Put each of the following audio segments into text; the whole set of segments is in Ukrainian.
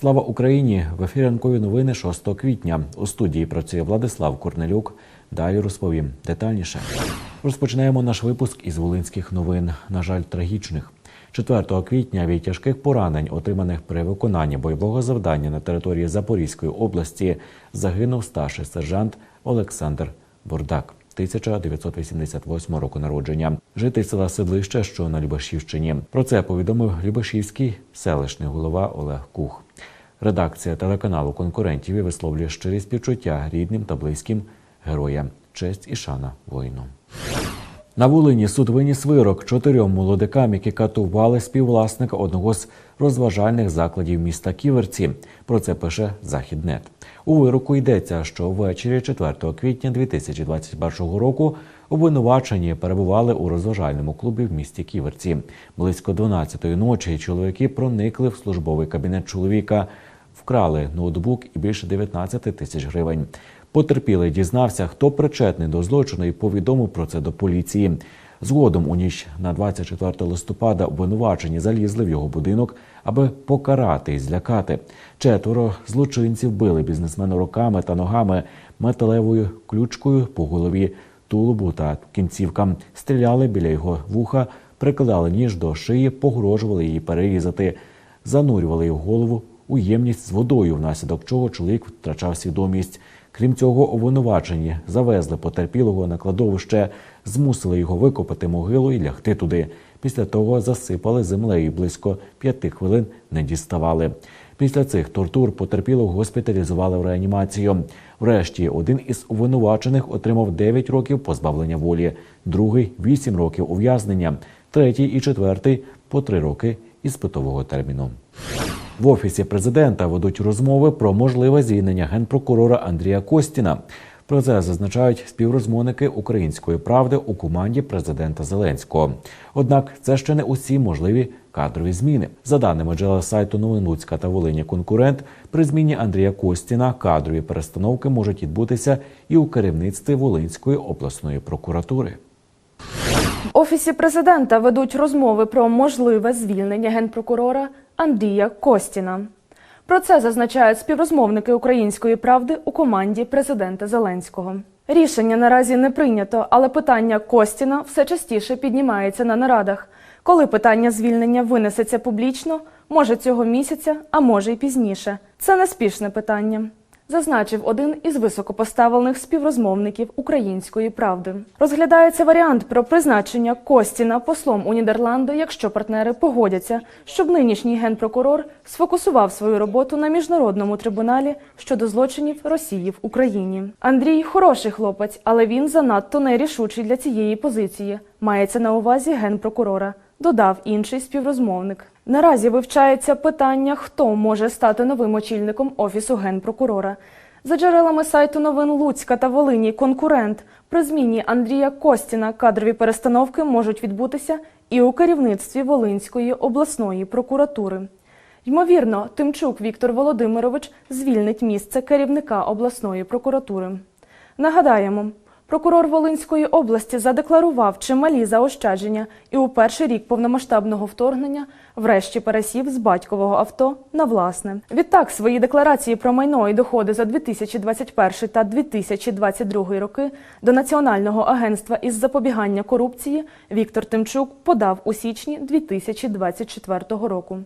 Слава Україні! В ефірі ранкові новини 6 квітня. У студії працює Владислав Корнелюк. Далі розповім детальніше. Розпочинаємо наш випуск із волинських новин. На жаль, трагічних. 4 квітня від тяжких поранень, отриманих при виконанні бойового завдання на території Запорізької області, загинув старший сержант Олександр Бурдак. 1988 року народження, житель села Седлище, що на Любашівщині. Про це повідомив Любашівський селищний голова Олег Кух. Редакція телеканалу конкурентів і висловлює щирі співчуття рідним та близьким героям. Честь і шана воїну. На Волині суд виніс вирок чотирьом молодикам, які катували співвласника одного з розважальних закладів міста Ківерці. Про це пише Західнет. У вироку йдеться, що ввечері 4 квітня 2021 року обвинувачені перебували у розважальному клубі в місті Ківерці. Близько 12-ї ночі чоловіки проникли в службовий кабінет чоловіка, вкрали ноутбук і більше 19 тисяч гривень. Потерпілий дізнався, хто причетний до злочину, і повідомив про це до поліції. Згодом у ніч на 24 листопада обвинувачені залізли в його будинок, аби покарати і злякати. Четверо злочинців били бізнесмена руками та ногами, металевою ключкою по голові, тулубу та кінцівкам. Стріляли біля його вуха, прикладали ніж до шиї, погрожували її перерізати, занурювали його голову у ємність з водою, внаслідок чого чоловік втрачав свідомість. Крім цього, обвинувачені завезли потерпілого на кладовище, змусили його викопати могилу і лягти туди. Після того засипали землею близько п'яти хвилин не діставали. Після цих тортур потерпілого госпіталізували в реанімацію. Врешті один із обвинувачених отримав 9 років позбавлення волі, другий 8 років ув'язнення, третій і четвертий по 3 роки іспитового терміну. В офісі президента ведуть розмови про можливе звільнення генпрокурора Андрія Костіна. Про це зазначають співрозмовники української правди у команді президента Зеленського. Однак це ще не усі можливі кадрові зміни. За даними джерела сайту Новин Луцька та Волині конкурент, при зміні Андрія Костіна кадрові перестановки можуть відбутися і у керівництві Волинської обласної прокуратури. В офісі президента ведуть розмови про можливе звільнення генпрокурора Андрія Костіна. Про це зазначають співрозмовники української правди у команді президента Зеленського. Рішення наразі не прийнято, але питання Костіна все частіше піднімається на нарадах. Коли питання звільнення винесеться публічно, може цього місяця, а може й пізніше. Це неспішне питання зазначив один із високопоставлених співрозмовників української правди. Розглядається варіант про призначення Костіна послом у Нідерланди, якщо партнери погодяться, щоб нинішній генпрокурор сфокусував свою роботу на міжнародному трибуналі щодо злочинів Росії в Україні. Андрій хороший хлопець, але він занадто нерішучий для цієї позиції. Мається на увазі генпрокурора. Додав інший співрозмовник. Наразі вивчається питання, хто може стати новим очільником офісу генпрокурора. За джерелами сайту новин Луцька та Волині конкурент при зміні Андрія Костіна кадрові перестановки можуть відбутися і у керівництві Волинської обласної прокуратури. Ймовірно, Тимчук Віктор Володимирович звільнить місце керівника обласної прокуратури. Нагадаємо, Прокурор Волинської області задекларував чималі заощадження і у перший рік повномасштабного вторгнення врешті пересів з батькового авто на власне. Відтак свої декларації про майно і доходи за 2021 та 2022 роки до Національного агентства із запобігання корупції Віктор Тимчук подав у січні 2024 року.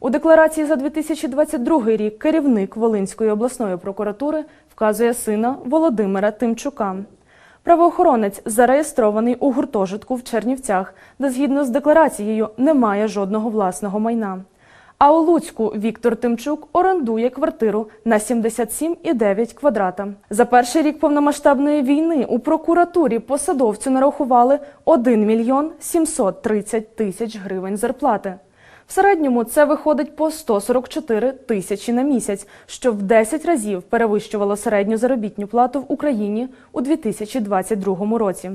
У декларації за 2022 рік керівник Волинської обласної прокуратури вказує сина Володимира Тимчука. Правоохоронець зареєстрований у гуртожитку в Чернівцях, де згідно з декларацією немає жодного власного майна. А у Луцьку Віктор Тимчук орендує квартиру на 77,9 квадрата. За перший рік повномасштабної війни у прокуратурі посадовцю нарахували 1 мільйон 730 тисяч гривень зарплати. В середньому це виходить по 144 тисячі на місяць, що в 10 разів перевищувало середню заробітню плату в Україні у 2022 році.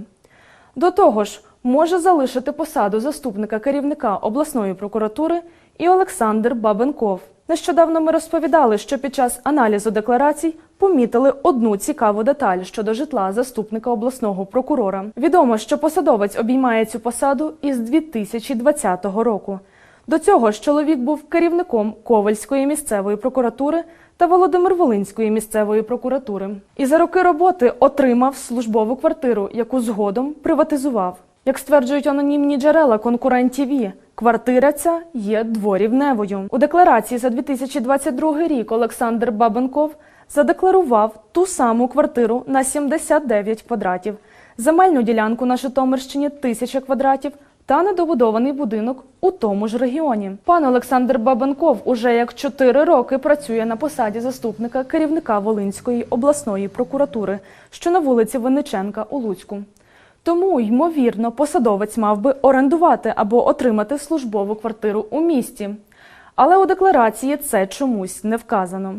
До того ж, може залишити посаду заступника керівника обласної прокуратури і Олександр Бабенков. Нещодавно ми розповідали, що під час аналізу декларацій помітили одну цікаву деталь щодо житла заступника обласного прокурора. Відомо, що посадовець обіймає цю посаду із 2020 року. До цього ж чоловік був керівником Ковальської місцевої прокуратури та Володимир-Волинської місцевої прокуратури. І за роки роботи отримав службову квартиру, яку згодом приватизував. Як стверджують анонімні джерела конкурентів, квартира ця є дворівневою. У декларації за 2022 рік Олександр Бабенков задекларував ту саму квартиру на 79 квадратів, земельну ділянку на Житомирщині 1000 квадратів та недобудований будинок у тому ж регіоні. Пан Олександр Бабенков уже як 4 роки працює на посаді заступника керівника Волинської обласної прокуратури, що на вулиці Винниченка у Луцьку. Тому, ймовірно, посадовець мав би орендувати або отримати службову квартиру у місті. Але у декларації це чомусь не вказано.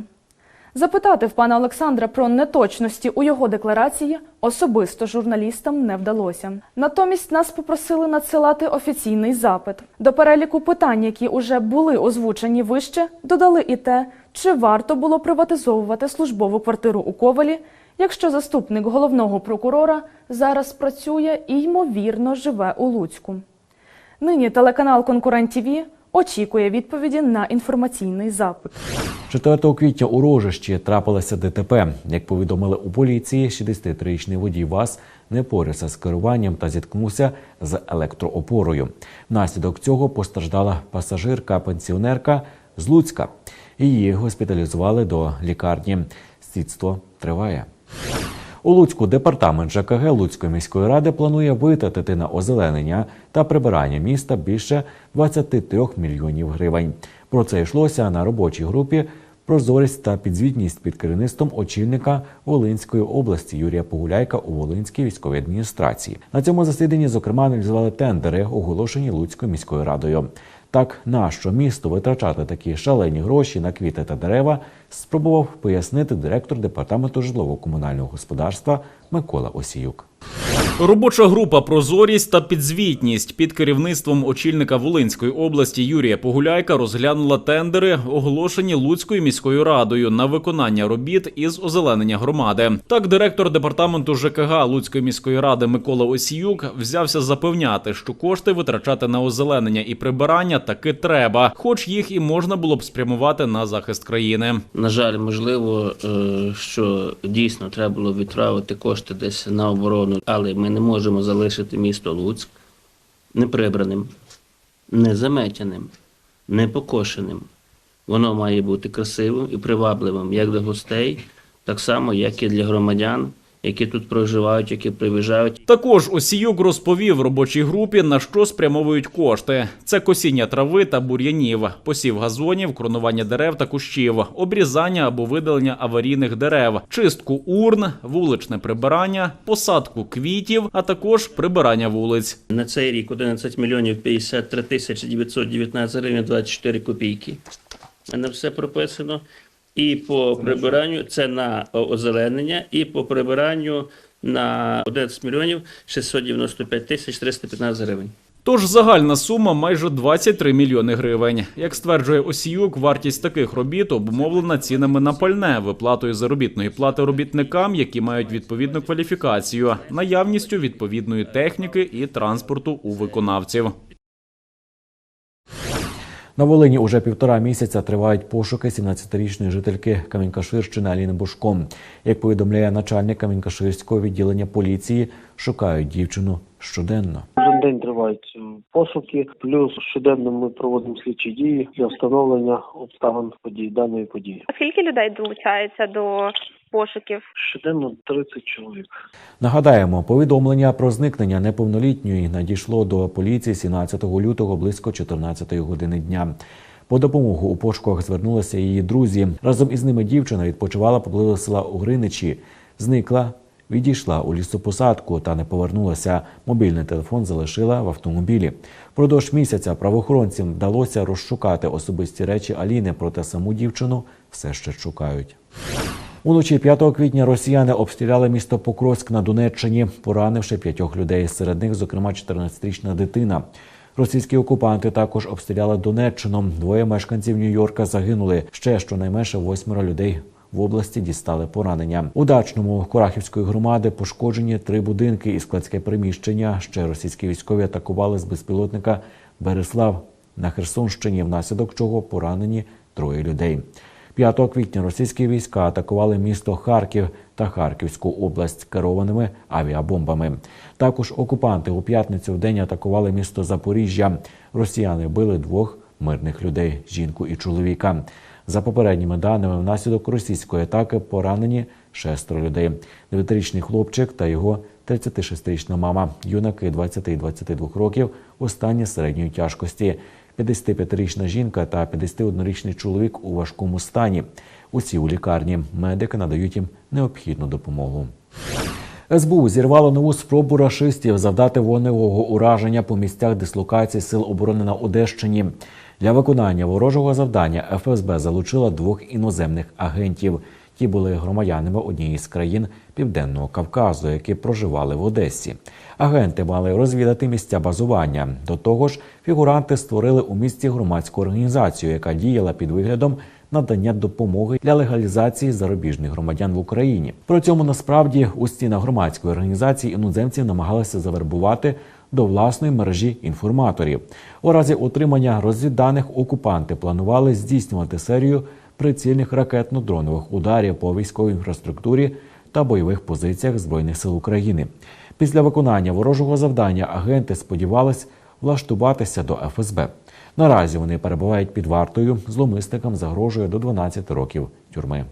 Запитати в пана Олександра про неточності у його декларації особисто журналістам не вдалося. Натомість нас попросили надсилати офіційний запит. До переліку питань, які уже були озвучені вище, додали і те, чи варто було приватизовувати службову квартиру у Ковалі, якщо заступник головного прокурора зараз працює і ймовірно живе у Луцьку. Нині телеканал Конкурент ТІВІ очікує відповіді на інформаційний запит. 4 квітня у Рожищі трапилося ДТП. Як повідомили у поліції, 63-річний водій ВАЗ не порився з керуванням та зіткнувся з електроопорою. Внаслідок цього постраждала пасажирка, пенсіонерка з Луцька. Її госпіталізували до лікарні. Слідство триває. У Луцьку департамент ЖКГ Луцької міської ради планує витратити на озеленення та прибирання міста більше 23 мільйонів гривень. Про це йшлося на робочій групі прозорість та підзвітність під керівництвом очільника Волинської області Юрія Погуляйка у Волинській військовій адміністрації. На цьому засіданні, зокрема, аналізували тендери, оголошені Луцькою міською радою. Так, нащо місто витрачати такі шалені гроші на квіти та дерева, спробував пояснити директор департаменту житлово-комунального господарства Микола Осіюк. Робоча група Прозорість та підзвітність під керівництвом очільника Волинської області Юрія Погуляйка розглянула тендери, оголошені Луцькою міською радою на виконання робіт із озеленення громади. Так, директор департаменту ЖКГ Луцької міської ради Микола Осіюк взявся запевняти, що кошти витрачати на озеленення і прибирання таки треба, хоч їх і можна було б спрямувати на захист країни. На жаль, можливо, е, що дійсно треба було відправити кошти десь на оборону, але ми не можемо залишити місто Луцьк неприбраним, незаметяним, непокошеним. Воно має бути красивим і привабливим як для гостей, так само, як і для громадян, які тут проживають, які приїжджають. Також Осіюк розповів робочій групі, на що спрямовують кошти: це косіння трави та бур'янів, посів газонів, кронування дерев та кущів, обрізання або видалення аварійних дерев, чистку урн, вуличне прибирання, посадку квітів, а також прибирання вулиць. На цей рік 11 мільйонів 53 тисячі 919 гривень 24 копійки. У мене все прописано. І по прибиранню це на озеленення, і по прибиранню на 11 мільйонів 695 тисяч 315 гривень. Тож загальна сума майже 23 мільйони гривень. Як стверджує Осіюк, вартість таких робіт обумовлена цінами на пальне, виплатою заробітної плати робітникам, які мають відповідну кваліфікацію, наявністю відповідної техніки і транспорту у виконавців. На Волині уже півтора місяця тривають пошуки 17-річної жительки Камінькаширщини Аліни Бушко. Як повідомляє начальник Камінькаширського відділення поліції, шукають дівчину щоденно. Кожен день тривають е, пошуки, плюс щоденно ми проводимо слідчі дії для встановлення обставин подій даної події. Скільки людей долучається до пошуків? Щоденно 30 чоловік. Нагадаємо, повідомлення про зникнення неповнолітньої надійшло до поліції 17 лютого близько 14 години дня. По допомогу у пошуках звернулися її друзі. Разом із ними дівчина відпочивала поблизу села Угриничі. Зникла, відійшла у лісопосадку та не повернулася. Мобільний телефон залишила в автомобілі. Продовж місяця правоохоронцям вдалося розшукати особисті речі Аліни, проте саму дівчину все ще шукають. Уночі 5 квітня росіяни обстріляли місто Покровськ на Донеччині, поранивши п'ятьох людей. Серед них, зокрема, 14-річна дитина. Російські окупанти також обстріляли Донеччину. Двоє мешканців Нью-Йорка загинули. Ще щонайменше восьмеро людей в області дістали поранення. У дачному Корахівської громади пошкоджені три будинки і складське приміщення. Ще російські військові атакували з безпілотника Береслав. на Херсонщині, внаслідок чого поранені троє людей. 5 квітня російські війська атакували місто Харків та Харківську область керованими авіабомбами. Також окупанти у п'ятницю в день атакували місто Запоріжжя. Росіяни били двох мирних людей жінку і чоловіка. За попередніми даними, внаслідок російської атаки поранені шестеро людей: дев'ятирічний хлопчик та його 36-річна мама. Юнаки 20 і 22 років у середньої тяжкості. 55-річна жінка та 51-річний чоловік у важкому стані. Усі у лікарні. Медики надають їм необхідну допомогу. СБУ зірвало нову спробу рашистів завдати вогневого ураження по місцях дислокації сил оборони на Одещині. Для виконання ворожого завдання ФСБ залучила двох іноземних агентів. Ті були громадянами однієї з країн Південного Кавказу, які проживали в Одесі. Агенти мали розвідати місця базування. До того ж, фігуранти створили у місті громадську організацію, яка діяла під виглядом надання допомоги для легалізації зарубіжних громадян в Україні. При цьому насправді у стінах громадської організації іноземців намагалися завербувати до власної мережі інформаторів. У разі отримання розвідданих окупанти планували здійснювати серію прицільних ракетно-дронових ударів по військовій інфраструктурі та бойових позиціях збройних сил України. Після виконання ворожого завдання агенти сподівались влаштуватися до ФСБ. Наразі вони перебувають під вартою. Зломисникам загрожує до 12 років тюрми.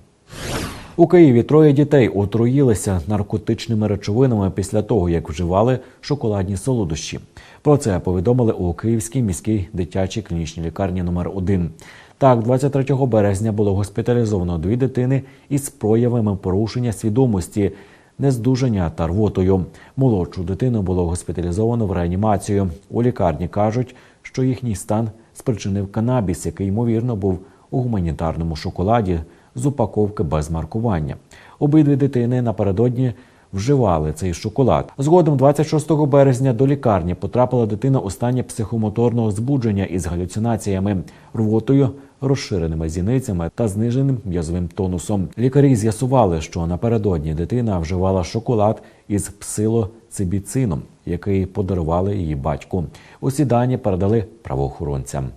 У Києві троє дітей отруїлися наркотичними речовинами після того, як вживали шоколадні солодощі. Про це повідомили у Київській міській дитячій клінічній лікарні номер 1 Так, 23 березня було госпіталізовано дві дитини із проявами порушення свідомості, нездужання та рвотою. Молодшу дитину було госпіталізовано в реанімацію. У лікарні кажуть, що їхній стан спричинив канабіс, який ймовірно був у гуманітарному шоколаді з упаковки без маркування. Обидві дитини напередодні вживали цей шоколад. Згодом, 26 березня, до лікарні потрапила дитина у стані психомоторного збудження із галюцинаціями, рвотою, розширеними зіницями та зниженим м'язовим тонусом. Лікарі з'ясували, що напередодні дитина вживала шоколад із псилоцибіцином, який подарували її батьку. Усі дані передали правоохоронцям.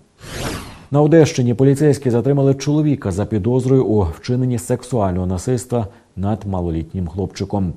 На Одещині поліцейські затримали чоловіка за підозрою у вчиненні сексуального насильства над малолітнім хлопчиком.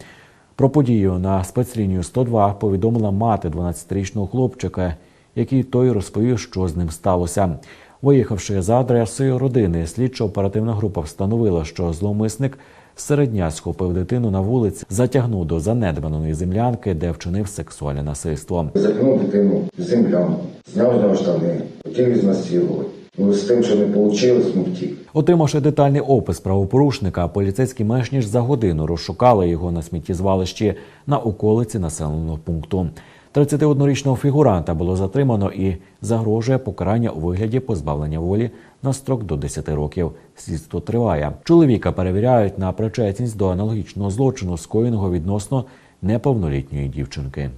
Про подію на спецлінію 102 повідомила мати 12-річного хлопчика, який той розповів, що з ним сталося. Виїхавши за адресою родини, слідчо-оперативна група встановила, що зловмисник серед дня схопив дитину на вулиці, затягнув до занедбаної землянки, де вчинив сексуальне насильство. Закинув дитину в землянку, зняв з нього штани, хотів ізнасилувати. Ну, з тим, що не вийшло, ну втік. Отримавши детальний опис правопорушника, поліцейські менш ніж за годину розшукали його на сміттєзвалищі на околиці населеного пункту. 31-річного фігуранта було затримано і загрожує покарання у вигляді позбавлення волі на строк до 10 років. Слідство триває. Чоловіка перевіряють на причетність до аналогічного злочину, скоєного відносно неповнолітньої дівчинки.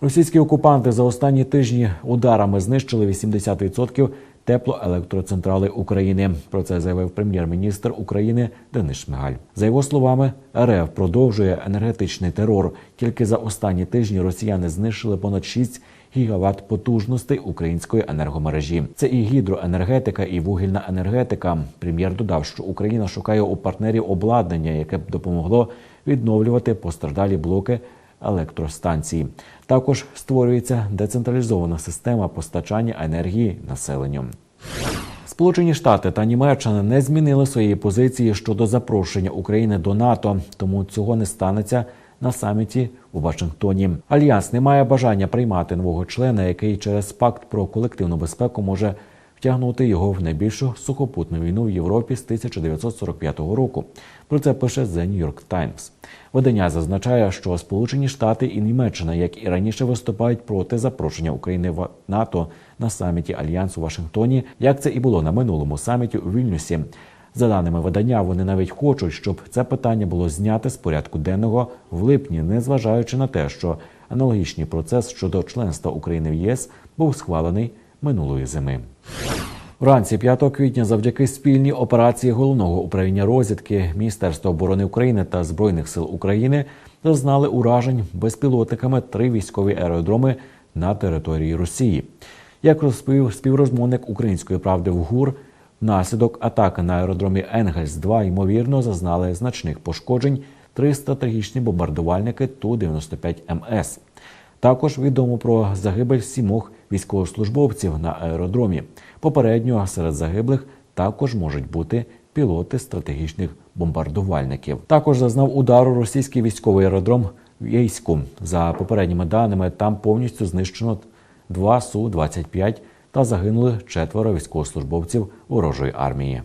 Російські окупанти за останні тижні ударами знищили 80% теплоелектроцентралей України. Про це заявив прем'єр-міністр України Денис Шмигаль. За його словами, РФ продовжує енергетичний терор. Тільки за останні тижні росіяни знищили понад 6 гігават потужностей української енергомережі. Це і гідроенергетика, і вугільна енергетика. Прем'єр додав, що Україна шукає у партнерів обладнання, яке б допомогло відновлювати постраждалі блоки електростанцій. Також створюється децентралізована система постачання енергії населенню. Сполучені Штати та Німеччина не змінили своєї позиції щодо запрошення України до НАТО, тому цього не станеться на саміті у Вашингтоні. Альянс не має бажання приймати нового члена, який через пакт про колективну безпеку може втягнути його в найбільшу сухопутну війну в Європі з 1945 року. Про це пише The New York Times. Видання зазначає, що Сполучені Штати і Німеччина, як і раніше, виступають проти запрошення України в НАТО на саміті Альянсу у Вашингтоні, як це і було на минулому саміті у Вільнюсі. За даними видання, вони навіть хочуть, щоб це питання було знято з порядку денного в липні, незважаючи на те, що аналогічний процес щодо членства України в ЄС був схвалений минулої зими. Вранці 5 квітня, завдяки спільній операції головного управління розвідки Міністерства оборони України та збройних сил України зазнали уражень безпілотниками три військові аеродроми на території Росії. Як розповів співрозмовник української правди в ГУР, внаслідок атаки на аеродромі Енгельс-2 ймовірно зазнали значних пошкоджень три стратегічні бомбардувальники Ту-95 МС. Також відомо про загибель сімох військовослужбовців на аеродромі. Попередньо серед загиблих також можуть бути пілоти стратегічних бомбардувальників. Також зазнав удару російський військовий аеродром в Єйську. За попередніми даними, там повністю знищено два Су-25 та загинули четверо військовослужбовців ворожої армії.